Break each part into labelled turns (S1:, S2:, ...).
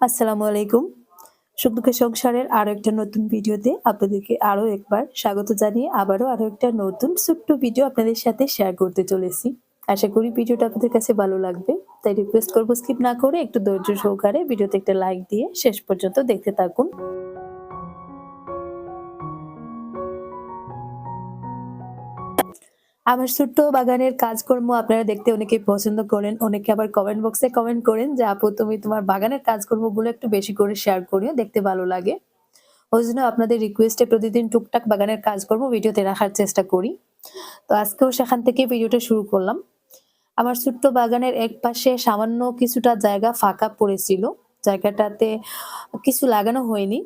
S1: আসসালামু আলাইকুম। সুখদুঃখের সংসারের আরও একটা নতুন ভিডিওতে আপনাদেরকে আরও একবার স্বাগত জানিয়ে আবারও আরও একটা নতুন ছোট্ট ভিডিও আপনাদের সাথে শেয়ার করতে চলেছি। আশা করি ভিডিওটা আপনাদের কাছে ভালো লাগবে। তাই রিকোয়েস্ট করব স্কিপ না করে একটু ধৈর্য সহকারে ভিডিওতে একটা লাইক দিয়ে শেষ পর্যন্ত দেখতে থাকুন। আমার ছোট্ট বাগানের কাজকর্ম আপনারা দেখতে অনেকে পছন্দ করেন, অনেকে আবার কমেন্ট বক্সে কমেন্ট করেন যে, আপু, তুমি তোমার বাগানের কাজকর্মগুলো একটু বেশি করে শেয়ার করিও, দেখতে ভালো লাগে। ওই জন্য আপনাদের রিকোয়েস্টে প্রতিদিন টুকটাক বাগানের কাজকর্ম ভিডিওতে রাখার চেষ্টা করি। তো আজকেও সেখান থেকে ভিডিওটা শুরু করলাম। আমার ছোট্ট বাগানের এক পাশে সামান্য কিছুটা জায়গা ফাঁকা পড়েছিল। জায়গাটাতে কিছু লাগানো হয়নি।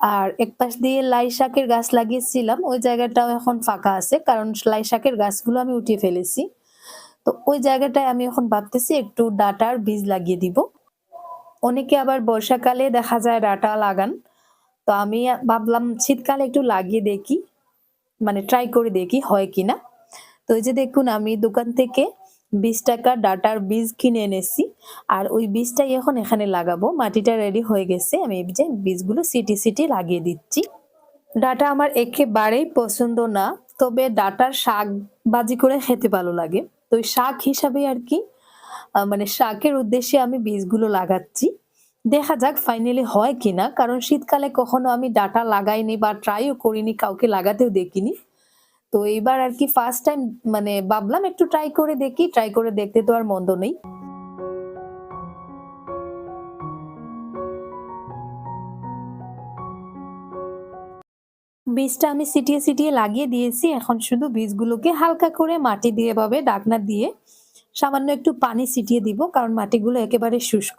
S1: আর এক পাশ দিয়ে লাই শাকের গাছ লাগিয়েছিলাম, ওই জায়গাটাও এখন ফাঁকা আছে, কারণ লাই শাকের গাছগুলো আমি উঠিয়ে ফেলেছি। তো ওই জায়গাটায় আমি এখন ভাবতেছি একটু ডাটার বীজ লাগিয়ে দিব। অনেকে আবার বর্ষাকালে দেখা যায় ডাটা লাগান। তো আমি ভাবলাম শীতকালে একটু লাগিয়ে দেখি মানে ট্রাই করে দেখি হয় কিনা। তো এই যে দেখুন, আমি দোকান থেকে বিশ টাকা ডাটার বীজ কিনে এনেছি। আর ওই বীজটাই এখন এখানে লাগাবো। মাটিটা রেডি হয়ে গেছে। আমি যে বীজগুলো সিটি সিটি লাগিয়ে দিচ্ছি। ডাটা আমার একেবারেই পছন্দ না, তবে ডাটার শাক বাজি করে খেতে ভালো লাগে। তো ওই শাক হিসাবে আর কি মানে শাকের উদ্দেশ্যে আমি বীজগুলো লাগাচ্ছি। দেখা যাক ফাইনালি হয় কিনা। কারণ শীতকালে কখনো আমি ডাটা লাগাইনি বা ট্রাইও করিনি, কাউকে লাগাতেও দেখিনি। তো এইবার আর কি ফার্স্ট টাইম মানে ভাবলাম একটু ট্রাই করে দেখি ট্রাই করে দেখতে তো আর মন্দ নেই। বীজটা আমি সিটিয়ে সিটিয়ে লাগিয়ে দিয়েছি, এখন শুধু বীজগুলোকে হালকা করে মাটি দিয়ে ভাবে ডাকনা দিয়ে সামান্য একটু পানি ছিটিয়ে দিব, কারণ মাটিগুলো একেবারে শুষ্ক।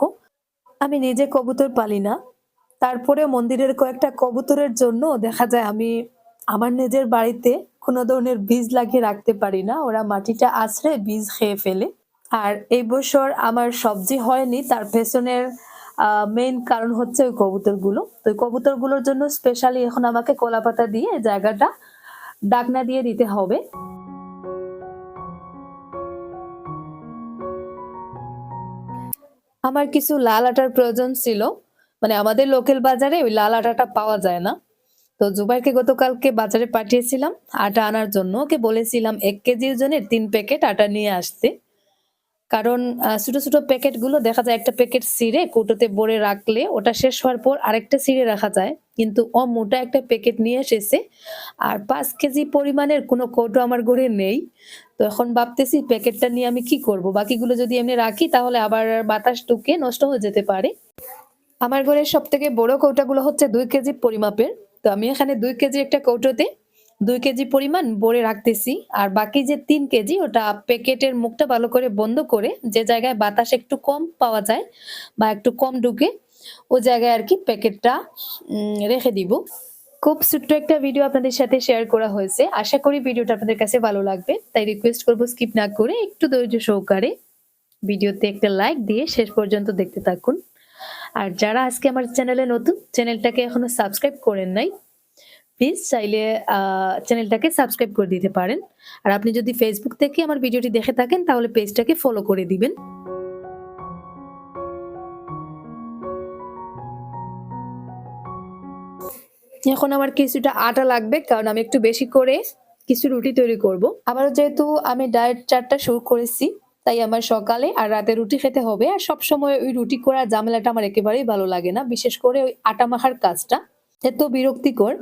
S1: আমি নিজে কবুতর পালি না তারপরে মন্দিরের কয়েকটা কবুতরের জন্য দেখা যায় আমি আমার নিজের বাড়িতে কোনো ধরনের বীজ লাগিয়ে রাখতে পারি না। ওরা মাটিটা আছড়ে বীজ খেয়ে ফেলে। আর এই বছর আমার সবজি হয়নি, তার পেছনের মেইন কারণ হচ্ছে ওই কবুতরগুলো। তো ওই কবুতরগুলোর জন্য স্পেশালি এখন আমাকে কলা পাতা দিয়ে জায়গাটা ডাকনা দিয়ে দিতে হবে। আমার কিছু লাল আটার প্রয়োজন ছিল। মানে আমাদের লোকাল বাজারে ওই লাল আটাটা পাওয়া যায় না। তো জুবাইরকে গতকালকে বাজারে পাঠিয়েছিলাম আটা আনার জন্য। ওকে বলেছিলাম, এক কেজি ওজনের তিন প্যাকেট আটা নিয়ে আসতে। কারণ ছোট ছোট প্যাকেটগুলো দেখা যায় একটা প্যাকেট সিরে কৌটোতে ভরে রাখলে ওটা শেষ হওয়ার পর আরেকটা সিরে রাখা যায়। কিন্তু ও মোটা একটা প্যাকেট নিয়ে এসেছে। আর পাঁচ কেজি পরিমাণের কোনো কৌটো আমার ঘরে নেই। তো এখন ভাবতেছি প্যাকেটটা নিয়ে আমি কি করব? বাকিগুলো যদি এমনি রাখি তাহলে আবার বাতাস ঢুকে নষ্ট হয়ে যেতে পারে। আমার ঘরের সব থেকে বড় কৌটাগুলো হচ্ছে দুই কেজি পরিমাপের। তো আমি এখানে দুই কেজি একটা কৌটোতে দুই কেজি পরিমাণ ভরে রাখতেছি। আর বাকি যে তিন কেজি, ওটা প্যাকেটের মুখটা ভালো করে বন্ধ করে যে জায়গায় বাতাস একটু কম পাওয়া যায় বা একটু কম ঢুকে ও জায়গায় আর কি প্যাকেটটা রেখে দিব। খুব ছোট্ট একটা ভিডিও আপনাদের সাথে শেয়ার করা হয়েছে। আশা করি ভিডিওটা আপনাদের কাছে ভালো লাগবে। তাই রিকোয়েস্ট করব স্কিপ না করে একটু ধৈর্য সহকারে ভিডিওতে একটা লাইক দিয়ে শেষ পর্যন্ত দেখতে থাকুন। আর যারা আজকে আমার চ্যানেলে নতুন, চ্যানেলটাকে এখনও সাবস্ক্রাইব করেন নাই প্লিজ চাইলে চ্যানেলটাকে সাবস্ক্রাইব করে দিতে পারেন। আর আপনি যদি ফেসবুক থেকে আমার ভিডিওটি দেখে থাকেন, তাহলে পেজটাকে ফলো করে দিবেন। এখন আমার কিছুটা আটা লাগবে, কারণ আমি একটু বেশি করে কিছু রুটি তৈরি করব। আবার যেহেতু আমি ডায়েট চারটা শুরু করেছি তাই আমার সকালে আর রাতে রুটি খেতে হবে। আর সব সময় ওই রুটি করার ঝামেলাটা আমার একেবারেই ভালো লাগে না। বিশেষ করে ওই আটা মাখার কাজটা এত বিরক্তিকর।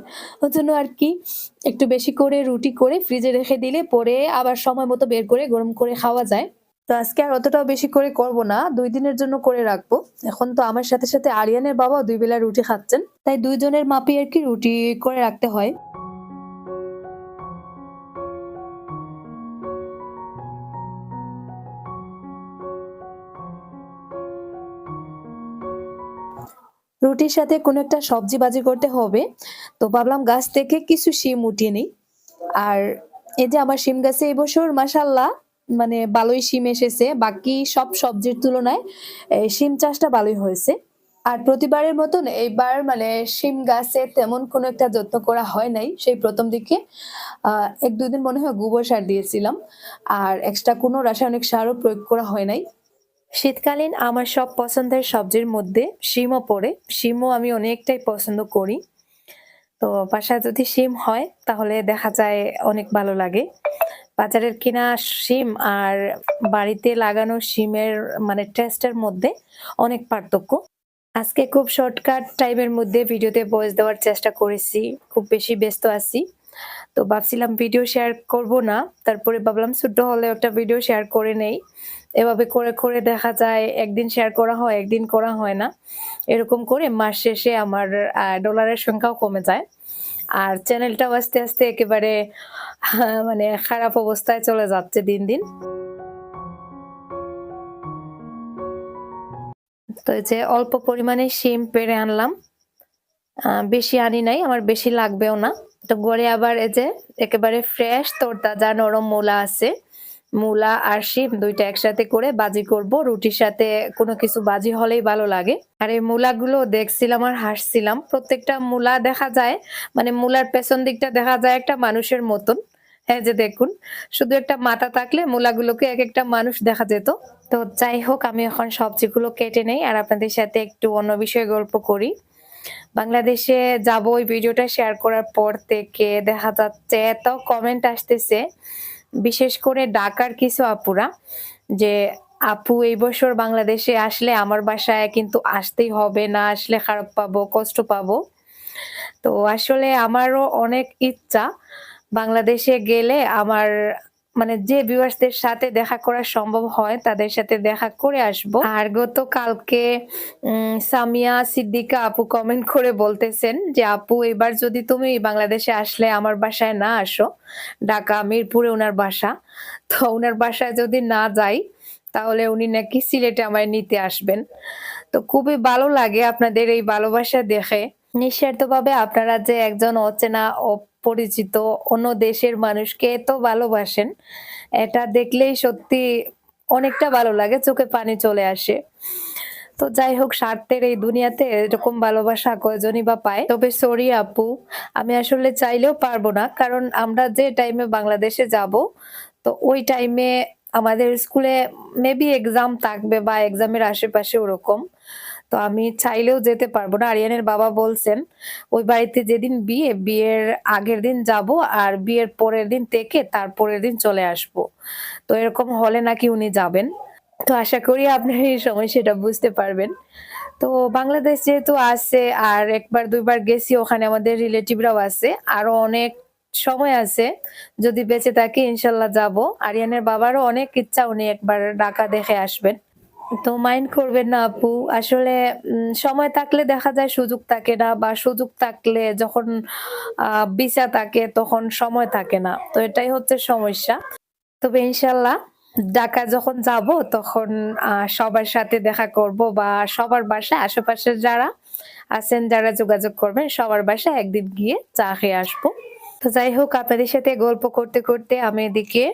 S1: ওর জন্য আর কি একটু বেশি করে রুটি করে ফ্রিজে রেখে দিলে পরে আবার সময় মতো বের করে গরম করে খাওয়া যায়। তো আজকে আর অতটাও বেশি করে করব না। দুই দিনের জন্য করে রাখব। এখন তো আমার সাথে সাথে আরিয়ানের বাবা দুই বেলা রুটি খাচ্ছেন। তাই দুইজনের মাপি আর কি রুটি করে রাখতে হয়। রুটির সাথে কোনো একটা সবজি বাজি করতে হবে। তো ভাবলাম গাছ থেকে কিছু শিম উঠিয়ে নিই। আর এই যে আমার শিম গাছে এই এবছর মাসাল্লাহ মানে ভালোই শিম এসেছে। বাকি সব সবজির তুলনায় শিম চাষটা ভালোই হয়েছে। আর প্রতিবারের মতন এইবার মানে শিম গাছে তেমন কোনো একটা যত্ন করা হয় নাই সেই প্রথম দিকে। এক দুই দিন মনে হয় গোবর সার দিয়েছিলাম। আর এক্সট্রা কোনো রাসায়নিক সারও প্রয়োগ করা হয় নাই। শীতকালীন আমার সব পছন্দের সবজির মধ্যে শিমও পড়ে। শিমও আমি অনেকটাই পছন্দ করি। তো বাসায় যদি শিম হয়, তাহলে দেখা যায় অনেক ভালো লাগে। বাজারের কিনা শিম আর বাড়িতে লাগানো শিমের মানে টেস্টের মধ্যে অনেক পার্থক্য। আজকে খুব শর্টকাট টাইমের মধ্যে ভিডিওতে ভয়েস দেওয়ার চেষ্টা করেছি, খুব বেশি ব্যস্ত আছি। তো ভাবছিলাম ভিডিও শেয়ার করব না, তারপরে ভাবলাম ছোট্ট হলে একটা ভিডিও শেয়ার করে নেই। এভাবে করে করে দেখা যায়, একদিন শেয়ার করা হয়, একদিন করা হয় না। এরকম করে মাস শেষে আমার ডলারের সংখ্যাও কমে যায়। আর চ্যানেলটাও আস্তে আস্তে একেবারে মানে খারাপ অবস্থায় চলে যাচ্ছে দিন দিন। তো এই যে অল্প পরিমাণে শিম পেড়ে আনলাম। বেশি আনি নাই, আমার বেশি লাগবেও না। তো গড়ে আবার এই যে একেবারে ফ্রেশ তোরতাজা, নরম মূলা আছে। মূলা আর শিম দুইটা একসাথে করে বাজি করব। রুটির সাথে কোনো কিছু বাজি হলেই ভালো লাগে। আর এই মূলাগুলো দেখছিলাম আর হাসছিলাম। প্রত্যেকটা মূলা দেখা যায় মানে মূলার পেছন দিকটা দেখা যায় একটা মানুষের মতন। হ্যাঁ যে দেখুন, শুধু একটা মাথা থাকলে মূলাগুলোকে এক একটা মানুষ দেখা যেত। তো যাই হোক, আমি এখন সবজিগুলো কেটে নেই আর আপনাদের সাথে একটু অন্য বিষয়ে গল্প করি। বাংলাদেশে যাব ওই ভিডিওটা শেয়ার করার পর থেকে দেখা যাচ্ছে, এত কমেন্ট আসতেছে। বিশেষ করে ডাকার কিছু আপুরা, যে আপু এই বছর বাংলাদেশে আসলে আমার বাসায় কিন্তু আসতেই হবে না, আসলে খারাপ পাবো, কষ্ট পাবো। তো আসলে আমারও অনেক ইচ্ছা বাংলাদেশে গেলে আমার মানে যে ভিউয়ার্সদের সাথে দেখা করা সম্ভব হয় তাদের সাথে দেখা করে আসব। আর গতকালকে উম, সামিয়া সিদ্দিকা আপু কমেন্ট করে বলতেছেন যে আপু এবার যদি তুমি বাংলাদেশে আসলে আমার বাসায় না আসো ঢাকা মিরপুরে ওনার বাসা তো ওনার বাসায় যদি না যাই তাহলে উনি নাকি সিলেটে আমায় নিতে আসবেন। তো খুবই ভালো লাগে আপনাদের এই ভালোবাসা দেখে। নিঃস্বার্থভাবে আপনারা যে একজন অচেনা অপরিচিত অন্য দেশের মানুষকে এত ভালোবাসেন, এটা দেখলেই সত্যি অনেকটা ভালো লাগে, চোখে পানি চলে আসে। তো যাই হোক, স্বার্থের এই দুনিয়াতে এরকম ভালোবাসা কয়জনই বা পায়? তবে সরি আপু, আমি আসলে চাইলেও পারব না, কারণ আমরা যে টাইমে বাংলাদেশে যাব, তো ওই টাইমে আমাদের স্কুলে মেবি এক্সাম থাকবে বা এক্সামের আশেপাশে ওরকম। তো আমি চাইলেও যেতে পারব না। আরিয়ানের বাবা বলছেন, ওই বাড়িতে যেদিন বিয়ে, বিয়ের আগের দিন যাব আর বিয়ের পরের দিন থেকে তারপরের দিন চলে আসব। তো এরকম হলে নাকি উনি যাবেন। তো আশা করি আপনার এই সময় সেটা বুঝতে পারবেন। তো বাংলাদেশ যেহেতু আছে আর একবার দুইবার গেছি, ওখানে আমাদের রিলেটিভরাও আছে, আরও অনেক সময় আছে। যদি বেঁচে থাকি ইনশাল্লাহ যাব। আরিয়ানের বাবারও অনেক ইচ্ছা, উনি একবার ঢাকা দেখে আসবেন। তো মাইন্ড করবেন না আপু। আসলে সময় থাকলে দেখা যায় সুযোগ থাকে না বা সুযোগ থাকলে যখন ভিসা থাকে তখন সময় থাকে না। তো এটাই হচ্ছে সমস্যা। তবে ইনশাল্লাহ ঢাকা যখন যাব তখন সবার সাথে দেখা করব বা সবার বাসায়, আশেপাশের যারা আছেন যারা যোগাযোগ করবেন, সবার বাসায় একদিন গিয়ে চা খেয়ে আসব। তো যাই হোক, আপনাদের সাথে গল্প করতে করতে আমি এদিকে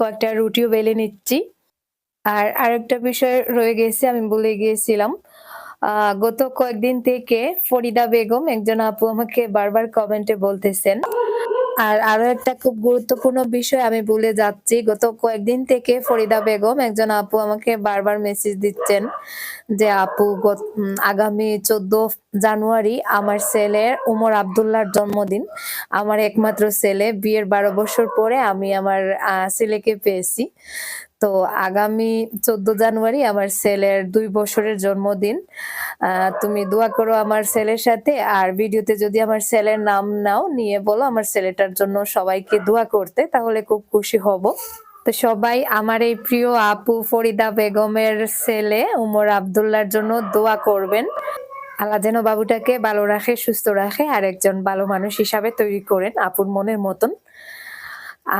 S1: কয়েকটা রুটিও বেলে নিচ্ছি। আর আরেকটা বিষয় রয়ে গেছে, আমি বলে গিয়েছিলাম। গত কয়েকদিন থেকে ফরিদা বেগম একজন আপু আমাকে বারবার কমেন্টে বলতেছেন। আর আরও একটা খুব গুরুত্বপূর্ণ বিষয় আমি ভুলে যাচ্ছি, গত কয়েকদিন থেকে ফরিদা বেগম একজন আপু আমাকে বারবার মেসেজ দিচ্ছেন যে, আপু আগামী চোদ্দ জানুয়ারি আমার ছেলের উমর আবদুল্লাহর জন্মদিন। আমার একমাত্র ছেলে, বিয়ের বারো বছর পরে আমি আমার ছেলেকে পেয়েছি। তো আগামী চোদ্দ জানুয়ারি আমার ছেলের দুই বছরের জন্মদিন। তুমি দোয়া করো আমার ছেলের সাথে। আর ভিডিওতে যদি আমার ছেলের নাম নাও নিয়ে বলো আমার ছেলেটার জন্য সবাইকে দোয়া করতে, তাহলে খুব খুশি হব। তো সবাই আমার এই প্রিয় আপু ফরিদা বেগমের ছেলে উমর আবদুল্লাহর জন্য দোয়া করবেন। আল্লাহ যেন বাবুটাকে ভালো রাখে, সুস্থ রাখে, আর একজন ভালো মানুষ হিসাবে তৈরি করেন আপুর মনের মতন।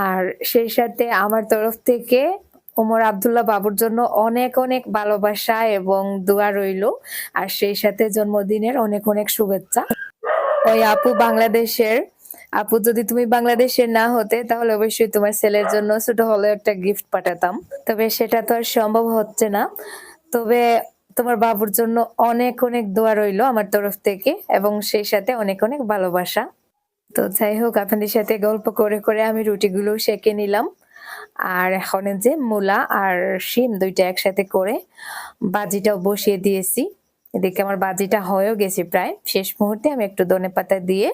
S1: আর সেই সাথে আমার তরফ থেকে ওমর আব্দুল্লাহ বাবুর জন্য অনেক অনেক ভালোবাসা এবং দোয়া রইল। আর সেই সাথে জন্মদিনের অনেক অনেক শুভেচ্ছা। ওই আপু বাংলাদেশের, আপু যদি তুমি বাংলাদেশের না হতে, তাহলে অবশ্যই তোমার ছেলের জন্য ছোট হলেও একটা গিফট পাঠাতাম। তবে সেটা তো আর সম্ভব হচ্ছে না। তবে তোমার বাবুর জন্য অনেক অনেক দোয়া রইল আমার তরফ থেকে এবং সেই সাথে অনেক অনেক ভালোবাসা। তো যাই হোক, আপনাদের সাথে গল্প করে করে আমি রুটিগুলো সেকে নিলাম। আর এখন যে মূলা আর শিম দুইটা একসাথে করে বাজিটাও বসিয়ে দিয়েছি। এদিকে আমার বাজিটা হয়েও গেছে প্রায়। শেষ মুহূর্তে আমি একটু ধনে পাতা দিয়ে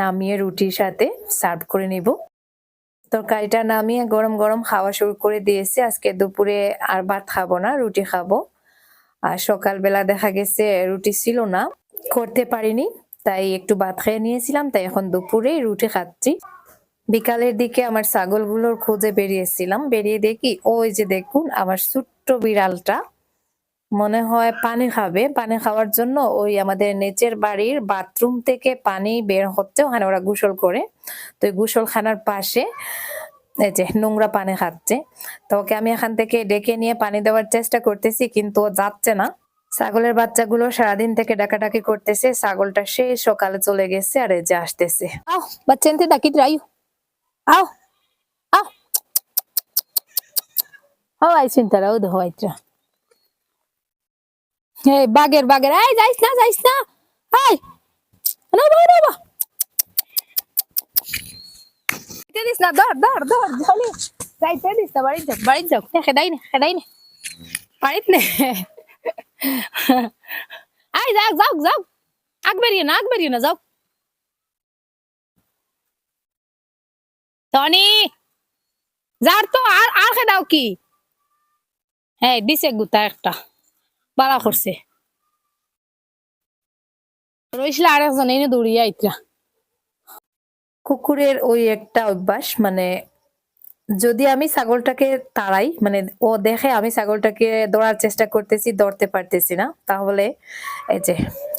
S1: নামিয়ে রুটির সাথে সার্ভ করে নিব। তরকারিটা নামিয়ে গরম গরম খাওয়া শুরু করে দিয়েছি। আজকে দুপুরে আর ভাত খাব না, রুটি খাব। আর সকালবেলা দেখা গেছে রুটি ছিল না, করতে পারিনি, তাই একটু ভাত খেয়ে নিয়েছিলাম, তাই এখন দুপুরে রুটি খাচ্ছি। বিকালের দিকে আমার ছাগলগুলোর খোঁজে বেরিয়েছিলাম বেরিয়ে দেখি, ওই যে দেখুন, আমার ছোট্ট বিড়ালটা মনে হয় পানি খাবে। পানি খাওয়ার জন্য ওই আমাদের নিচের বাড়ির বাথরুম থেকে পানি বের হচ্ছে, ওখানে ওরা গোসল করে। তো গোসলখানার পাশে এই যে নোংরা পানি খাচ্ছে। তো ওকে আমি এখান থেকে ডেকে নিয়ে পানি দেওয়ার চেষ্টা করতেছি, কিন্তু ও যাচ্ছে না। ছাগলের বাচ্চাগুলো সারাদিন থেকে ডাকাডাকি করতেছে, ছাগলটা সেই সকালে চলে গেছে আর এই যে আসতেছে। বাচ্চা ডাকি আয়ু আও আও হওয়াই চিন্তারা ও হওয়াইটা এই বাগের বাগের এই যাইস না যাইস না এই না বাবা বাবা যাইতে দিস না ধর ধর ধর ধরে যাইতে দিস না বাড়ি যাও বাড়ি যাও নে খেদাই নে খেদাই নে বাড়িত নে আই যাও যাও যাও আগ বেরিয়ে না আগ বেরিয়ে না যাও টনি, যার তো আর আর খেদাও কি? হ্যাঁ দিছে গুতা একটা, বালা করছে। রইছিল আর একজন এনে দৌড়িয়ে আইতরা। কুকুরের ওই একটা অভ্যাস মানে যদি আমি ছাগলটাকে তাড়াই মানে ও দেখে আমি ছাগলটাকে দৌড়ার চেষ্টা করতেছি, দৌড়তে পারতেছি না, তাহলে এই যে,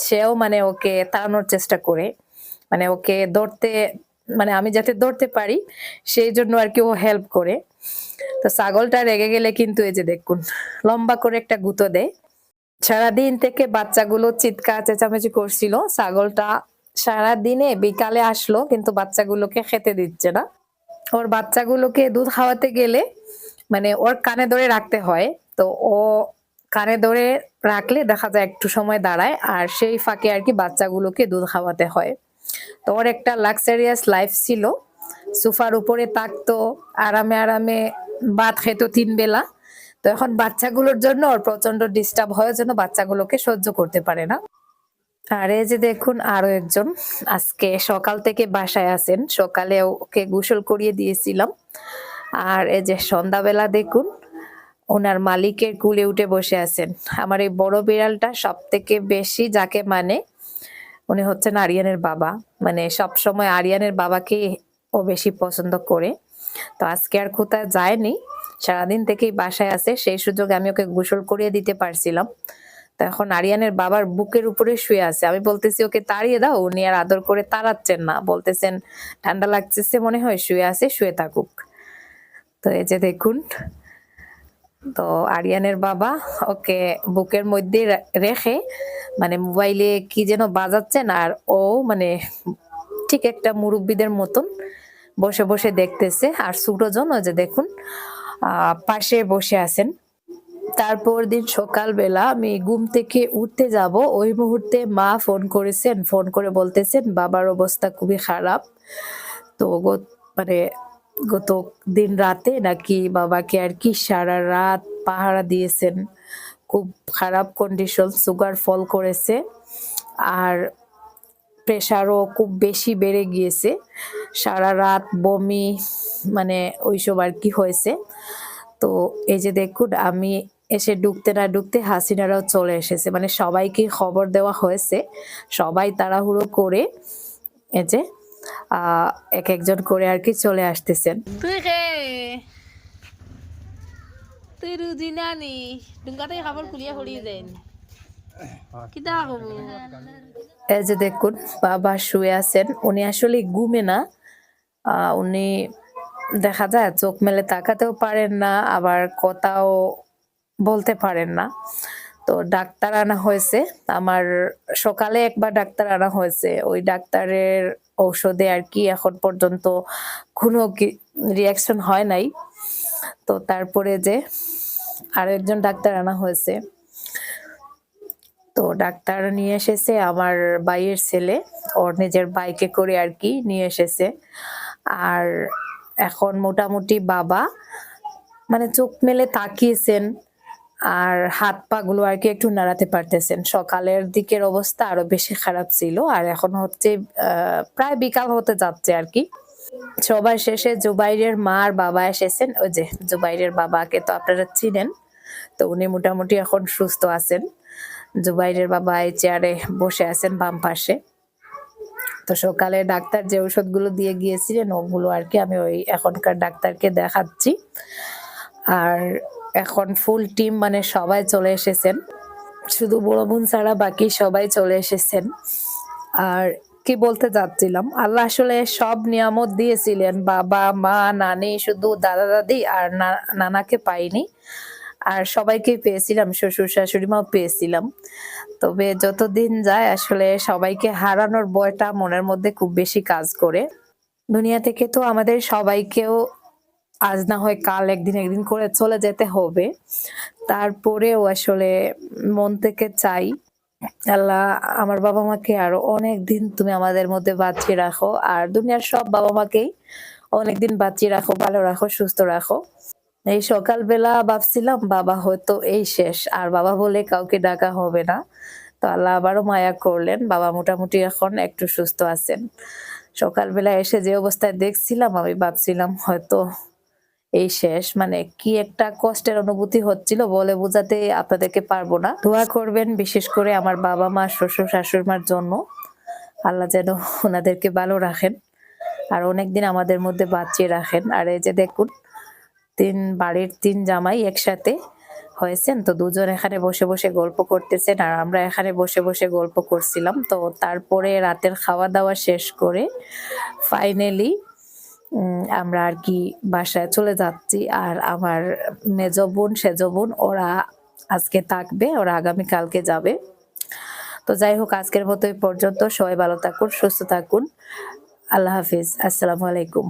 S1: সেও মানে ওকে তাড়ানোর চেষ্টা করে মানে ওকে ধরতে মানে আমি যাতে ধরতে পারি, সেই জন্য আর কি ও হেল্প করে। তো ছাগলটা রেগে গেলে কিন্তু এই যে দেখুন, লম্বা করে একটা গুঁতো দেয়। সারাদিন থেকে বাচ্চাগুলো চিৎকার, চেঁচামেচি করছিল। ছাগলটা সারা দিনে বিকালে আসলো, কিন্তু বাচ্চাগুলোকে খেতে দিচ্ছে না। ওর বাচ্চাগুলোকে দুধ খাওয়াতে গেলে মানে ওর কানে ধরে রাখতে হয়। তো ও কানে ধরে রাখলে দেখা যায় একটু সময় দাঁড়ায়, আর সেই ফাঁকে আর কি বাচ্চাগুলোকে দুধ খাওয়াতে হয়। তো ওর একটা লাক্সারিয়াস লাইফ ছিল। সোফার উপরে থাকতো, আরামে আরামে ভাত খেত তিন বেলা। তো এখন বাচ্চাগুলোর জন্য ওর প্রচণ্ড ডিস্টার্ব হয় জন্য বাচ্চাগুলোকে সহ্য করতে পারে না। আর এই যে দেখুন, আরও একজন আজকে সকাল থেকে বাসায় আছেন। সকালে ওকে গোসল করিয়ে দিয়েছিলাম। আর এই যে সন্ধ্যাবেলা দেখুন, ওনার মালিকের কুলে উঠে বসে আছেন। আমার এই বড় বিড়ালটা সব থেকে বেশি যাকে মানে উনি হচ্ছেন আরিয়ানের বাবা। মানে সব সময় আরিয়ানের বাবাকে ও বেশি পছন্দ করে। তো আজকে আর কোথায় যায়নি। সারাদিন থেকেই বাসায় আছে। সেই সুযোগে আমি ওকে গোসল করিয়ে দিতে পারছিলাম। তো এখন আরিয়ানের বাবার বুকের উপরে শুয়ে আছে। আমি বলতেছি, ওকে তাড়িয়ে দাও। উনি আর আদর করে তাড়াচ্ছেন না। বলতেছেন, ঠান্ডা লাগতেছে মনে হয়, শুয়ে আছে, শুয়ে থাকুক। তো এই যে দেখুন তো আরিয়ানের বাবা ওকে বুকের মধ্যে রেখে মানে মোবাইলে কি যেন বাজাচ্ছেন আর ও মানে ঠিক একটা মুরব্বীদের মতন বসে বসে দেখতেছে। আর ওই যে দেখুন পাশে বসে আছেন। তারপর দিন সকালবেলা আমি ঘুম থেকে উঠতে যাব। ওই মুহূর্তে মা ফোন করেছেন, ফোন করে বলতেছেন, বাবার অবস্থা খুবই খারাপ। তো মানে গত দিন রাতে নাকি বাবাকে আর কি সারা রাত পাহারা দিয়েছেন। খুব খারাপ কন্ডিশন সুগার ফল করেছে আর প্রেশারও খুব বেশি বেড়ে গিয়েছে। সারা রাত বমি মানে ওইসব আর কি হয়েছে। তো এই যে দেখুন, আমি এসে ঢুকতে না ঢুকতে হাসিনারাও চলে এসেছে। মানে সবাইকে খবর দেওয়া হয়েছে। সবাই তাড়াহুড়ো করে, এই যে এক একজন করে আর কি চলে আসতেছেন।
S2: তুই খে তুই রুজি নানি ডুঙ্গাতে খাবার খুলিয়া হরিয়ে দেন।
S1: এই যে দেখুন বাবা শুয়ে আছেন। উনি আসলে ঘুমে না। উনি দেখা যায় চোখ মেলে তাকাতেও পারেন না আবার কথাও বলতে পারেন না। তো ডাক্তার আনা হয়েছে। আমার সকালে একবার ডাক্তার আনা হয়েছে। ওই ডাক্তারের ঔষধে আর কি এখন পর্যন্ত কোনো রিয়াকশন হয় নাই। তো তারপরে যে আরও একজন ডাক্তার আনা হয়েছে। তো ডাক্তার নিয়ে এসেছে আমার বাইয়ের ছেলে। ওর নিজের বাইকে করে আর কি নিয়ে এসেছে। আর এখন মোটামুটি বাবা মানে চোখ মেলে তাকিয়েছেন। আর হাত পা গুলো আর কি একটু নাড়াতে পারতেছেন। সকালের দিকের অবস্থা আরও বেশি খারাপ ছিল আর এখন হচ্ছে প্রায় বিকাল হতে যাচ্ছে আর কি। সবার শেষে জুবাইরের মা আর বাবা এসেছেন। ওই যে জুবাইরের বাবাকে তো আপনারা চিনেন, তো উনি মোটামুটি এখন সুস্থ আছেন। জুবাইরের বাবা এই চেয়ারে বসে আছেন বাম পাশে। তো সকালে ডাক্তার যে ওষুধগুলো দিয়ে গিয়েছিলেন, ওগুলো আর কি আমি ওই এখনকার ডাক্তারকে দেখাচ্ছি। আর এখন ফুল টিম মানে সবাই চলে এসেছেন। শুধু বড় বোন ছাড়া বাকি সবাই চলে এসেছেন। আর কি বলতে যাচ্ছিলাম আল্লাহ আসলে সব নিয়ামত দিয়েছিলেন। বাবা, মা, নানি, শুধু দাদা, দাদি আর নানাকে পাইনি। আর সবাইকে পেয়েছিলাম, শ্বশুর শাশুড়ি মাও পেয়েছিলাম। তবে যতদিন যায় আসলে সবাইকে হারানোর ভয়টা মনের মধ্যে খুব বেশি কাজ করে। দুনিয়া থেকে তো আমাদের সবাইকেও আজ না হয় কাল একদিন একদিন করে চলে যেতে হবে। তারপরেও আসলে মন থেকে চাই, আল্লাহ আমার বাবা মাকে আরও অনেক দিন তুমি আমাদের মধ্যে বাঁচিয়ে রাখো, আর দুনিয়ার সব বাবা মাকেই অনেকদিন বাঁচিয়ে রাখো, ভালো রাখো, সুস্থ রাখো। এই সকালবেলা ভাবছিলাম বাবা হয়তো এই শেষ, আর বাবা বলে কাউকে ডাকা হবে না। তো আল্লাহ আবারও মায়া করলেন, বাবা মোটামুটি এখন একটু সুস্থ আছেন। সকালবেলা এসে যে অবস্থায় দেখছিলাম, আমি ভাবছিলাম হয়তো এই শেষ। মানে কি একটা কষ্টের অনুভূতি হচ্ছিল বলে বোঝাতে আপনাদেরকে পারব না। দোয়া করবেন বিশেষ করে আমার বাবা মা, শ্বশুর শাশুড়ি মার জন্য। আল্লাহ যেন ওনাদেরকে ভালো রাখেন আর অনেকদিন আমাদের মধ্যে বাঁচিয়ে রাখেন। আর এই যে দেখুন, তিন বাড়ির তিন জামাই একসাথে হয়েছেন। তো দুজন এখানে বসে বসে গল্প করতেছেন আর আমরা এখানে বসে বসে গল্প করছিলাম। তো তারপরে রাতের খাওয়া দাওয়া শেষ করে ফাইনালি আমরা আর কি বাসায় চলে যাচ্ছি আর আমার মেজ বোন, সেজ বোন, ওরা আজকে থাকবে, ওরা আগামী কালকে যাবে। তো যাই হোক, আজকের মতো এই পর্যন্ত। সবাই ভালো থাকুন, সুস্থ থাকুন। আল্লাহ হাফিজ। আসসালামু আলাইকুম।